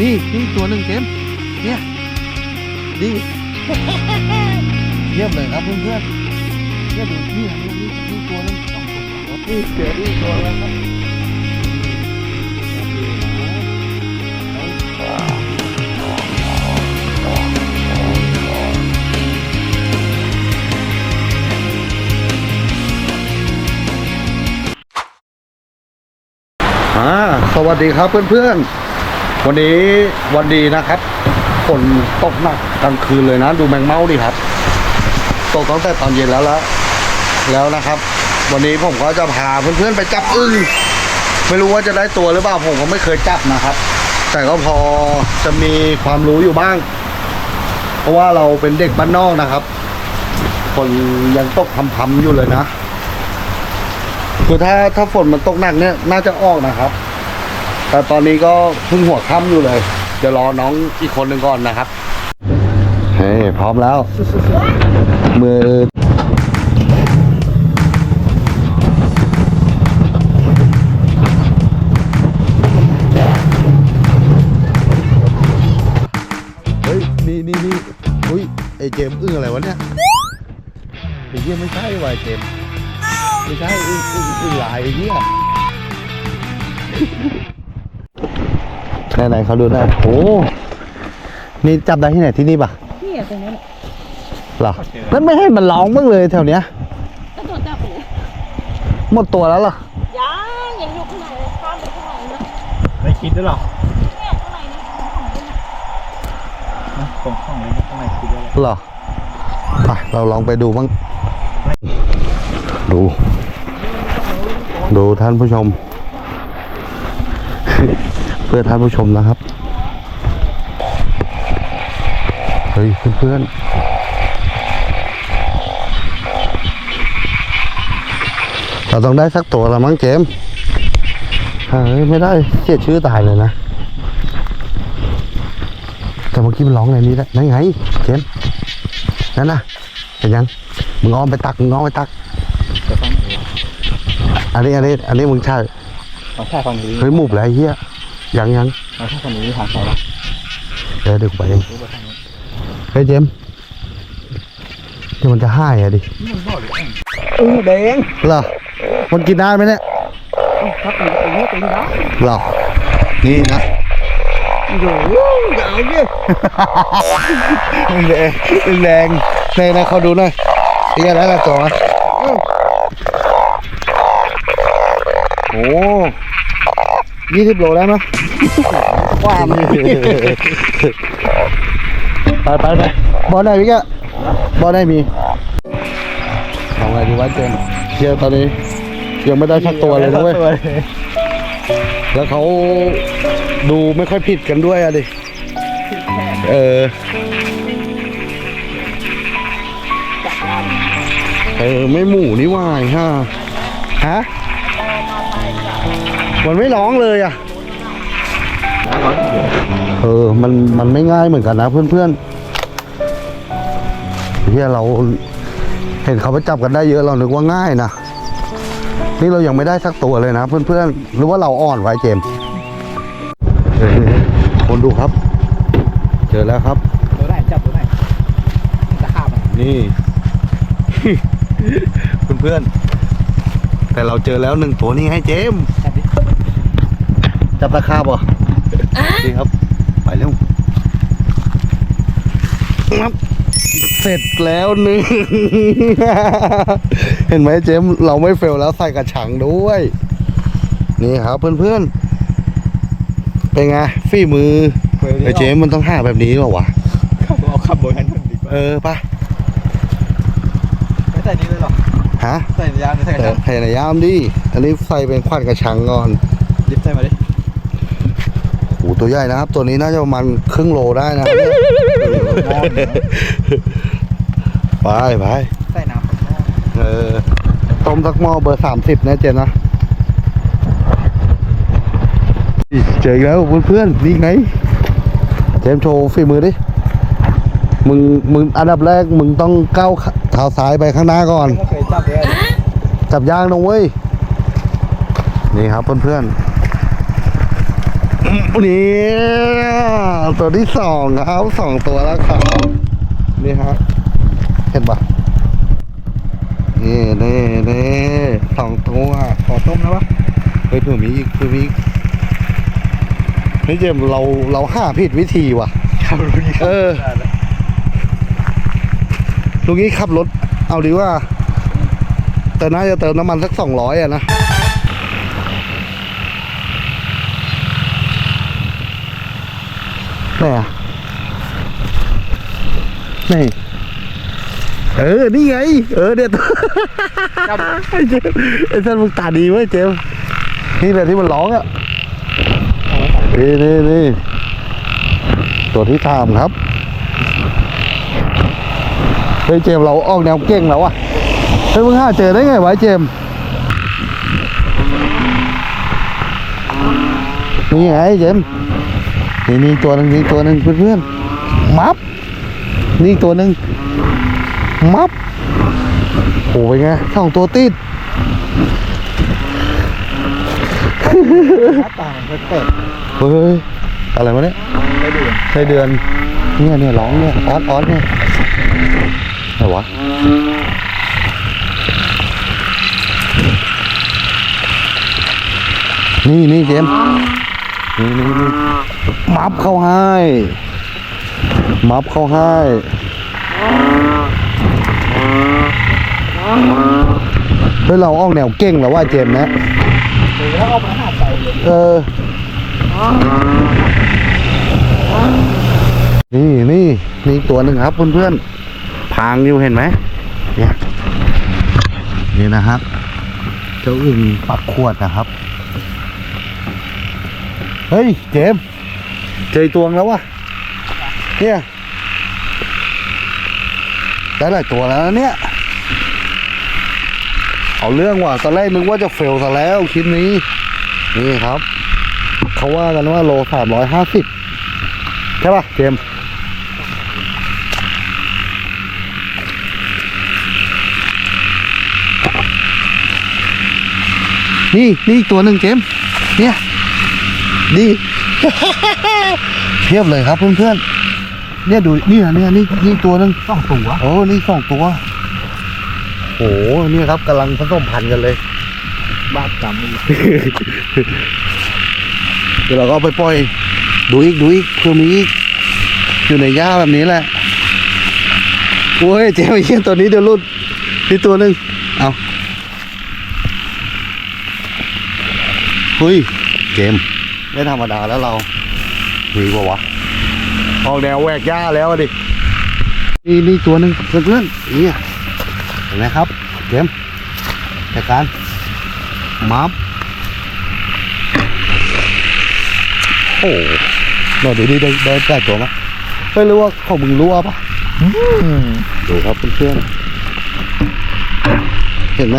นี่นี่ตัวหนึ่งเจมเนี่ยนี่เยี่ยมเลยครับเพื่อนๆเนี่ยดูนี่นี่นี่นี่ตัวหนึงสองตัวนี่เจอนี่ตัวแล้วครับอ่าสวัสดีครับเพื่อนๆ วันนี้วันดีนะครับฝนตกหนักกลางคืนเลยนะ ดูแมงเม่าดิครับตกตั้งแต่ตอนเย็นแล้วแล้วแล้วนะครับ วันนี้ผมก็จะพาเพื่อนๆไปจับอึ้งไม่รู้ว่าจะได้ตัวหรือเปล่าผมก็ไม่เคยจับนะครับ แต่ก็พอจะมีความรู้อยู่บ้าง เพราะว่าเราเป็นเด็กบ้านนอกนะครับฝนยังตกพำๆอยู่เลยนะคือถ้าถ้าฝนมันตกหนักเนี่ยน่าจะออกนะครับ แต่ตอนนี้ก็เพิ่งหัวค่ำอยู่เลยเดี๋ยวรอน้องอีกคนหนึ่งก่อนนะครับ เฮ้ยพร้อมแล้ว มือเฮ้ยนี่นี่นี่อุ้ยไอเจมอึ้งอะไรวะเนี่ยไอเหี้ยไม่ใช่ว่ะไอเจมไม่ใช่อึ้งอึ้งอึ้งลายไอเหี้ย ไหนๆเขาดูได้โอ้นี่จับได้ที่ไหนที่นี่ปะนี่อะตรงนั้นอะเหรอแล้วไม่ให้มันร้องบ้างเลยแถวเนี้ยก็โดนจับไปเลยหมดตัวแล้วเหรอยังยังอยู่ข้างในเลยข้ามไปข้างในนะไม่คิดด้วยหรอเนี่ยข้างในนี่ของจริงอะนะตรงข้างเลยข้างในคิดด้วยเหรอไปเราลองไปดูบ้างดู ดูท่านผู้ชม เพื่อท่านผู้ชมนะครับเฮ้ยเพื่อนๆเราต้องได้สักตัวละมั้งเจมส์เฮ้ยไม่ได้เสียชื่อตายเลยนะแต่เมื่อกี้มันร้องอะไรนี่แหละนั่นไงเจมส์นั่นน่ะเห็นยังมึงอ้อมไปตักมึงอ้อมไปตักจะฟังเองอันนี้อันนี้อันนี้มึงใช่เอาแค่ฝั่งนี้เฮ้ยหมุบแล้วไอ้เฮีย ยังยังเอาแค่ฝั่งนี้ทางซ้ายละเดี๋ยวเดี๋ยวกูไปเองรู้ป่ะทางนี้เฮ้ยเจมส์เดี๋ยวมันจะห้ายอะดินี่มันบอกเลยเออแดงเหรอมันกินได้ไหมเนี่ยถ้าตีตรงนี้ตีได้เหรอนี่นะโอ้โหอย่าเอาเงี้ยอึ้งแดงอึ้งแดงในนะเขาดูหน่อยไอ้เหี้ยแล้วละตัวโอ้ ยี่สิบโลได้ไหมว่ามันไปไปไปบอลไหนพี่แกบอลไหนมีเอาไงดีวะเจมส์เชียร์ตอนนี้ ยังไม่ได้สักตัวเลยนะเว้ยแล้วเขาดูไม่ค่อยผิดกันด้วยอะดิเออเออ ไม่หมู่นี่ว่าไอ้ห่าฮะ มันไม่ร้องเลยอะ เออ มัน มันไม่ง่ายเหมือนกันนะเพื่อนๆที่เราเห็นเขาไปจับกันได้เยอะเรานึกว่าง่ายนะ นี่เรายังไม่ได้สักตัวเลยนะ เพื่อนๆ หรือว่าเราอ่อนไว้เจมส์เออคนดูครับ เจอแล้วครับตัวไหนจับตัวไหนจะขาบอะนี่ เพื่อนๆ แต่เราเจอแล้วหนึ่งตัวนี่ให้เจมส์ จับดิจับตะขาบเหรอดีครับ ไปเร็วครับเสร็จแล้วหนึ่ง เห็นไหมเจมส์เราไม่เฟลแล้วใส่กระชังด้วย นี่ครับเพื่อนๆ เป็นไงฝีมือไอ้เจมส์มันต้องหาแบบนี้เปล่าวะเอาขับบนนั้นดีกว่าเออปะไม่ใส่นี่เลยหรอฮะใส่ยางหรือใส่กระแต่ชังพยายามดิอันนี้ใส่เป็นขวัญกระชังก่อนลิฟต์ใส่มาดิโอ้ ตัวใหญ่นะครับ ตัวนี้น่าจะประมาณครึ่งโลได้นะไปไปใส่น้ำกับหม้อเออต้มสักหม้อเบอร์สามสิบนะเจนนะอีเจออีกแล้วเพื่อนๆนี่ไงเจมส์โชว์ฝีมือดิมึงมึงอันดับแรกมึงต้องก้าวเท้าซ้ายไปข้างหน้าก่อนไม่เคยจับเลยจับยางนะเว้ย นี่ครับเพื่อนๆ นี่ตัวที่สองครับสองตัวแล้วครับนี่ฮะเห็นปะนี่นี่นี่สองตัวขอต้มนะวะเฮ้ยเผื่อมีอีกเผื่อมีอีกนี่เจมส์เราเราห้าผิดวิธีว่ะครับรู้นี่เออลุงนี้ขับรถ เอาดีว่า แต่น่าจะเติมน้ำมันสักสองร้อยอะนะ ไหนอะนี่เออ นี่ไง เออเดี๋ยวไอ้เจมส์ไอ้ท่านมึงตาดีเว้ยเจมส์นี่แหละที่มันร้องอะนี่นี่นี่ตัวที่ทามครับเฮ้ยเจมส์เราออกแนวเก่งแล้วอะเฮ้ยมึงหาเจอได้ไงวะไอ้เจมส์นี่ไงเจมส์ นี่นี่ตัวหนึ่งนี่ตัวหนึ่งเพื่อนๆมับนี่ตัวหนึ่งมับโอ้ยไงสองตัวติดหน้าตามันแปลกเฮ้ยอะไรวะเนี่ยๆได้ดูไส้เดือนเนี่ยเนี่ยร้องเนี่ยออสออสเนี่ยไหนวะนี่นี่เจมส์นี่นี่นี่ มับเข้าให้มับเข้าให้เฮ้ยเราออกแนวเก่งแล้วว่าเจมนะเอาไหาใจเออนี่นี่นี่ตัวหนึ่งครับเพื่อนๆพางอยู่เห็นไหมเนี่ยนี่นะครับ เจ้าอึ่งปักขวดนะครับ เฮ้ย เจมส์ เจอตัวแล้ววะเนี่ยได้หลายตัวแล้วเนี่ย เอาเรื่องว่ะตอนแรกนึกว่าจะเฟลซะแล้วคลิปนี้ นี่ครับ เขาว่ากันว่าโลสามร้อยห้าสิบใช่ป่ะเจมนี่ นี่อีกตัวหนึ่งเจมเนี่ยนี่ เทียบเลยครับเพื่อนๆเนี่ยดูเนี่ยเนี่ยนี่นี่ตัวหนึ่งสองตัวโอ้นี่สองตัวโอ้โหนี่ครับกำลังผสมพันธุ์กันเลยบาดจำไม่รู้เดี๋ยวเราก็เอาไปปล่อย ดูอีกดูอีกเพื่อมีอีกอยู่ในหญ้าแบบนี้แหละโอ้ยเจ๊ไอ้เหี้ยตัวนี้เดี๋ยวรุดนี่ตัวหนึ่งเอาเฮ้ยเจมส์ไม่ธรรมดาแล้วเรา มีปะวะออกแนวแหวกหญ้าแล้วอะดินี่นี่ตัวหนึ่งเพื่อนๆเนี่ยเห็นไหมครับเจมส์จัดการมับโอ้โหหน่อยดูดิได้ได้ได้ตัวไหมเฮ้ยหรือว่าของมึงรั่วปะอืมดูครับเพื่อนๆเห็นไหม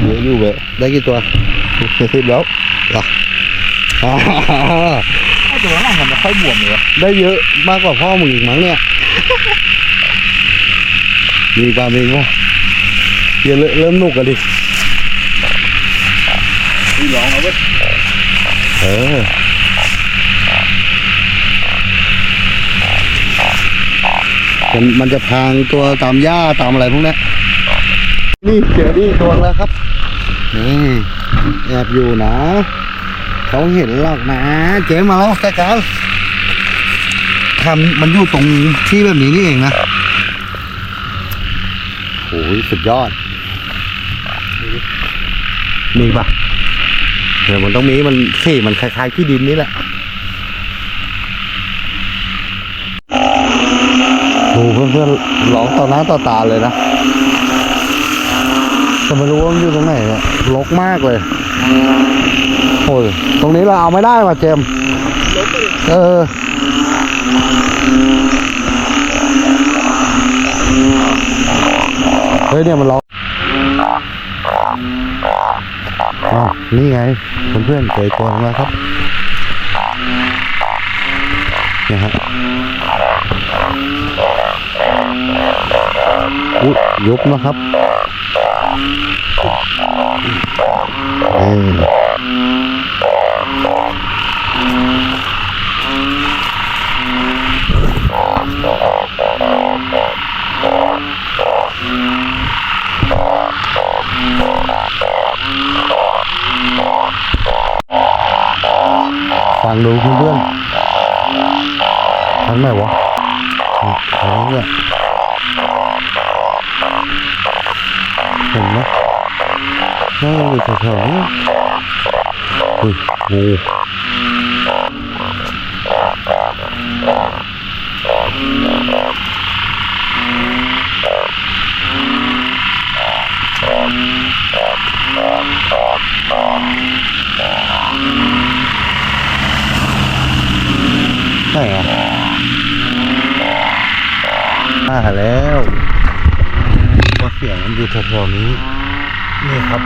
เยอะอยู่เว้ยได้กี่ตัวสิบแล้วอะอ่าไอ้ ตัวนั้นมันไม่ค่อยบวมเลยวะได้เยอะมากกว่าพ่อมึงอีกมั้งเนี่ย มีปลาเมงวะเดี๋ยวเริ่มเริ่มหนุกกันดิพี่ร้องเอาเว้ยเออ มันมันจะพรางตัวตามหญ้าตามอะไรพวกเนี้ยนี่เจอนี่ตัวแล้วครับ นี่แอบอยู่นะ เขาเห็นหรอกนะ เจ๊มาแล้วแกกันทำมันอยู่ตรงที่แบบนี้นี่เองนะโอ้ยสุดยอด มีปะเดี๋ยวมันต้องมีมันสีมันคล้ายๆที่ดินนี่แหละโอ้เพื่อนๆร้องต่อหน้าต่อตาเลยนะแต่ไม่รู้ว่ามันอยู่ตรงไหนอะรกมากเลย โอ้ย ตรงนี้เราเอาไม่ได้ว่ะเจมส์เออ เฮ้ยเนี่ยมันร้องอ้าวนี่ไงเพื่อนๆเจอตัวนึงแล้วครับเนี่ยฮะอุ๊ยยุบนะครับเออฟังดูเพื่อน ๆทั้งไหนวะทั้งเนี่ยเห็นไหมน่าจะอยู่แถวๆนี้อุ้ยงูไหนอะมา แล้วว่าเสียงมันอยู่แถวๆนี้ นี่ครับ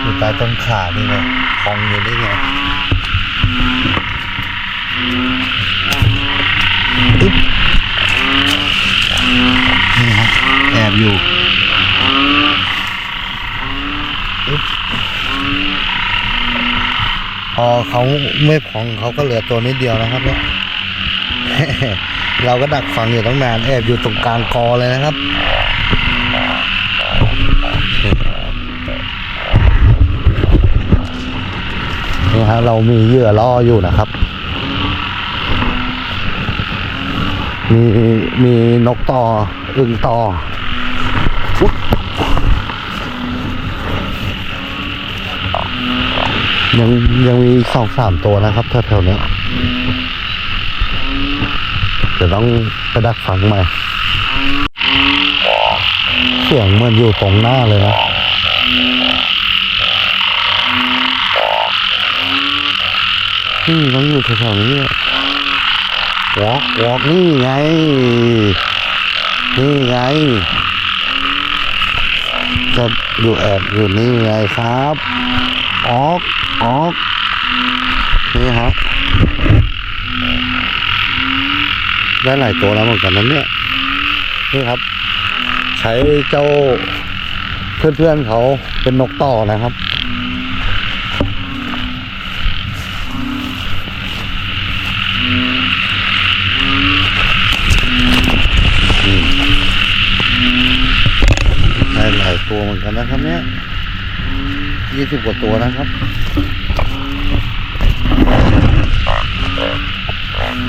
อยู่ใต้ต้นขานี่ไงคลองอยู่ได้ไงอึ๊บนี่ครับแอบอยู่อึ๊บพอเขาไม่พองเขาก็เหลือตัวนิดเดียวนะครับเนี่ย เราก็ดักฟังอยู่ตั้งนานแอบอยู่ตรงกลางกอเลยนะครับนี่ฮะเรามีเหยื่อล่ออยู่นะครับ มีมีนกต่ออึ่งต่อยังยังมีสองสามตัวนะครับแถวๆนี้ เดี๋ยวต้องไปดักฟังใหม่เสียงเหมือนอยู่ตรงหน้าเลยนะนี่ต้องอยู่แถวๆนี้วอกวอกนี่ไง นี่ไง จะอยู่แอบอยู่นี่ไงครับ ออกออกนี่ครับ ได้หลายตัวแล้วเหมือนกันนั้นเนี่ยนี่ครับ ใช้เจ้าเพื่อนๆเขาเป็นนกต่อนะครับได้หลายตัวเหมือนกันนะครับเนี่ยยี่สิบกว่าตัวนะครับ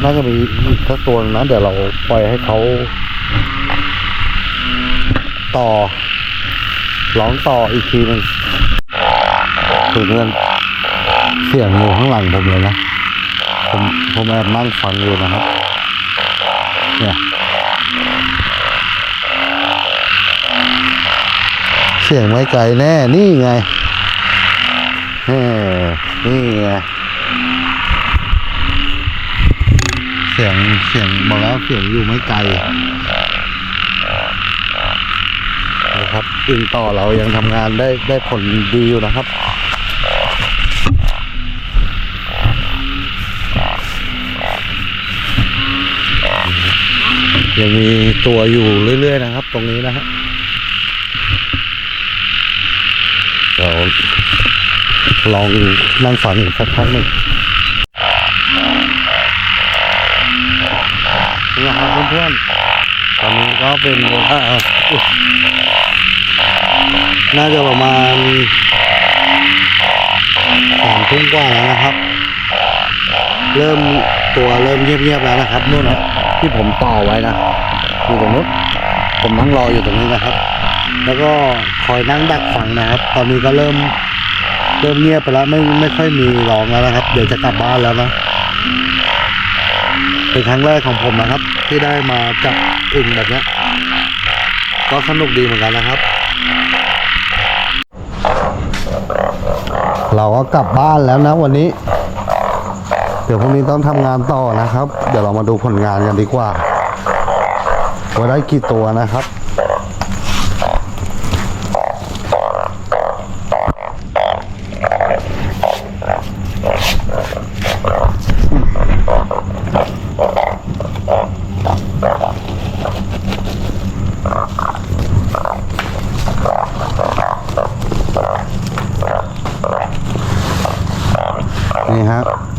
น่าจะมีอีกสักตัวนะเดี๋ยวเราปล่อยให้เขาต่อร้องต่ออีกทีหนึ่งถึงเงินเสียงงูข้างหลังผมเลยนะผมผมแอบนั่งฟังอยู่นะครับเนี่ยเสียงไม่ไกลแน่นี่ไงเฮ้นี่ไง เสียงเสียงบอกแล้วเสียงอยู่ไม่ไกลนะครับอึ่งต่อเรายังทำงานได้ได้ผลดีอยู่นะครับยังมีตัวอยู่เรื่อย ๆ นะครับ ตรงนี้นะฮะเดี๋ยวลองนั่งฝันอีกสักพักหนึ่ง นี่ครับเพื่อนๆ ตอนนี้ก็เป็นเวลาน่าจะประมาณสามทุ่มกว่าแล้วนะครับ เริ่มตัวเริ่มเงียบๆแล้วนะครับนู่นนะที่ผมต่อไว้นะอยู่ตรงนู้นผมนั่งรออยู่ตรงนี้นะครับ แล้วก็คอยนั่งดักฟังนะครับ ตอนนี้ก็เริ่มเริ่มเงียบไปแล้วไม่ไม่ค่อยมีร้องแล้วนะครับ เดี๋ยวจะกลับบ้านแล้วนะ เป็นครั้งแรกของผมนะครับ ที่ได้มาจับอึ่งแบบนี้ก็สนุกดีเหมือนกันนะครับ เราก็กลับบ้านแล้วนะวันนี้ เดี๋ยวพรุ่งนี้ต้องทำงานต่อนะครับ เดี๋ยวเรามาดูผลงานกันดีกว่าว่าได้กี่ตัวนะครับ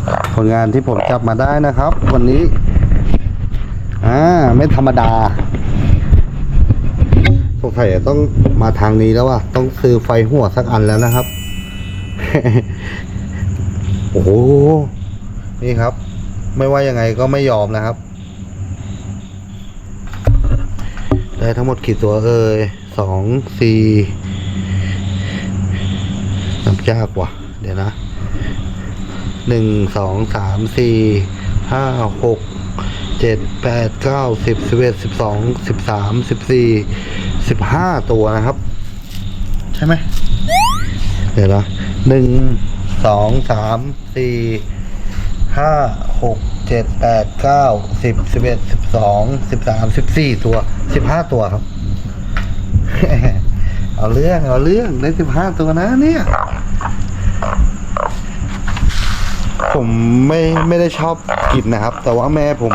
นี่ฮะลงานที่ผมจับมาได้นะครับ วันนี้ อ่า ไม่ธรรมดาสงสัยต้องมาทางนี้แล้วว่ะต้องซื้อไฟหัวสักอันแล้วนะครับ โอ้โห นี่ครับ ไม่ว่ายังไงก็ไม่ยอมนะครับ ได้ทั้งหมดกี่ตัวเอ่ยสองสี่นับยากว่ะ เดี๋ยวนะ หนึ่งสองสามสี่ห้าหกเจ็ดแปดเก้าสิบสิบเอ็ดสิบสองสิบสามสิบสี่สิบห้าตัวนะครับ ใช่ไหมเดี๋ยวนะหนึ่งสองสามสี่ห้าหกเจ็ดแปดเก้าสิบสิบเอ็ดสิบสองสิบสามสิบสี่ตัวสิบห้าตัวครับ เอาเรื่อง เอาเรื่องได้สิบห้าตัวนะเนี่ย ผมไม่ไม่ได้ชอบกินนะครับ แต่ว่าแม่ผม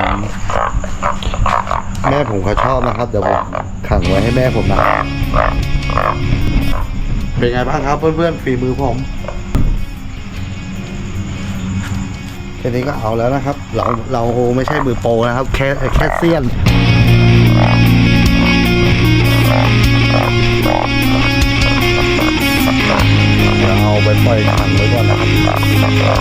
แม่ผมเขาชอบนะครับ เดี๋ยวผมขังไว้ให้แม่ผมนะเป็นไงบ้างครับ เพื่อนๆฝีมือผมแค่นี้ก็เอาแล้วนะครับ เราเราไม่ใช่มือโปรนะครับ แค่แค่เซียน เอาไปปล่อยผ่านไว้ก่อนนะครับ